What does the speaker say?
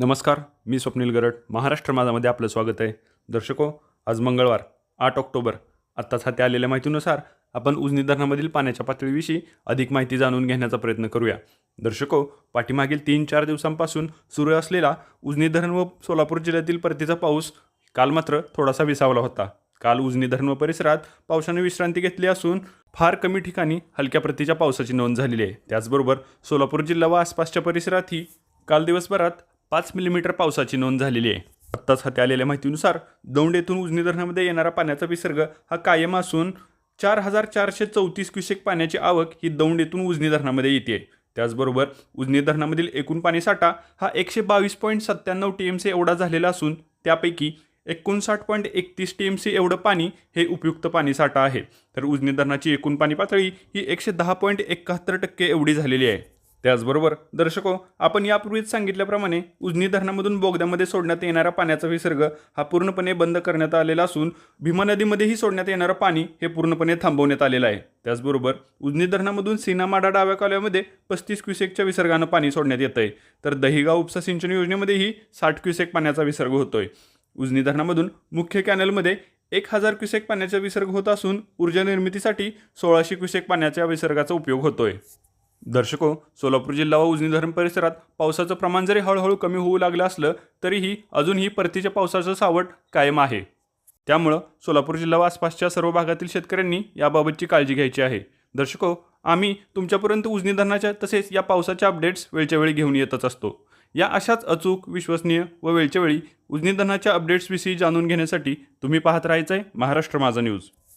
नमस्कार मी स्वप्नील गरड. महाराष्ट्र माझामध्ये आपलं स्वागत आहे. दर्शको आज मंगळवार आठ ऑक्टोबर. आत्ताच हाती आलेल्या माहितीनुसार आपण उजनी धरणामधील पाण्याच्या पातळीविषयी अधिक माहिती जाणून घेण्याचा प्रयत्न करूया. दर्शको पाठीमागील तीन चार दिवसांपासून सुरू असलेला उजनी धरण व सोलापूर जिल्ह्यातील परतीचा पाऊस काल मात्र थोडासा विसावला होता. काल उजनी धरण व परिसरात पावसाने विश्रांती घेतली असून फार कमी ठिकाणी हलक्या प्रतीच्या पावसाची नोंद झालेली आहे. त्याचबरोबर सोलापूर जिल्हा व आसपासच्या परिसरातही काल दिवसभरात पाच मिलीमीटर पावसाची नोंद झालेली आहे. आत्ताच हाती आलेल्या माहितीनुसार दौंड येथून उजनी धरणामध्ये येणारा पाण्याचा विसर्ग हा कायम असून चार हजार चारशे चौतीस क्युसेक पाण्याची आवक ही दौंड येथून उजनी धरणामध्ये येते. त्याचबरोबर उजनी धरणामधील एकूण पाणीसाठा हा एकशे बावीस पॉईंट सत्त्याण्णव टी एम सी एवढा झालेला असून त्यापैकी एकोणसाठ पॉईंट एकतीस टी एम सी एवढं पाणी हे उपयुक्त पाणीसाठा आहे. तर उजनी धरणाची एकूण पाणी पातळी ही एकशे दहा पॉईंट एकाहत्तर टक्के एवढी झालेली आहे. त्याचबरोबर दर्शको आपण यापूर्वीच सांगितल्याप्रमाणे उजनी धरणामधून बोगद्यामध्ये सोडण्यात येणारा पाण्याचा विसर्ग हा पूर्णपणे बंद करण्यात आलेला असून भीमा नदीमध्येही सोडण्यात येणारं पाणी हे पूर्णपणे थांबवण्यात आलेलं आहे. त्याचबरोबर उजनी धरणामधून सीनामाडा डाव्या कालव्यामध्ये पस्तीस क्युसेकच्या विसर्गानं पाणी सोडण्यात येतं आहे तर दहिगाव उपसा सिंचन योजनेमध्येही साठ क्युसेक पाण्याचा विसर्ग होतोय. उजनी धरणामधून मुख्य कॅनलमध्ये एक हजार क्युसेक पाण्याचा विसर्ग होत असून ऊर्जा निर्मितीसाठी सोळाशे क्युसेक पाण्याच्या विसर्गाचा उपयोग होतोय. दर्शको सोलापूर जिल्हा व उजनी धरण परिसरात पावसाचं प्रमाण जरी हळूहळू कमी होऊ लागलं असलं तरीही अजूनही परतीच्या पावसाचं सावट कायम आहे. त्यामुळं सोलापूर जिल्हा व आसपासच्या सर्व भागातील शेतकऱ्यांनी याबाबतची काळजी घ्यायची आहे. दर्शको आम्ही तुमच्यापर्यंत उजनी धरणाच्या तसेच या पावसाच्या अपडेट्स वेळच्या वेळी घेऊन येतच असतो. या अशाच अचूक विश्वसनीय व वेळच्या वेळी उजनी धरणाच्या अपडेट्सविषयी जाणून घेण्यासाठी तुम्ही पाहत राहायचं आहे महाराष्ट्र माझा न्यूज.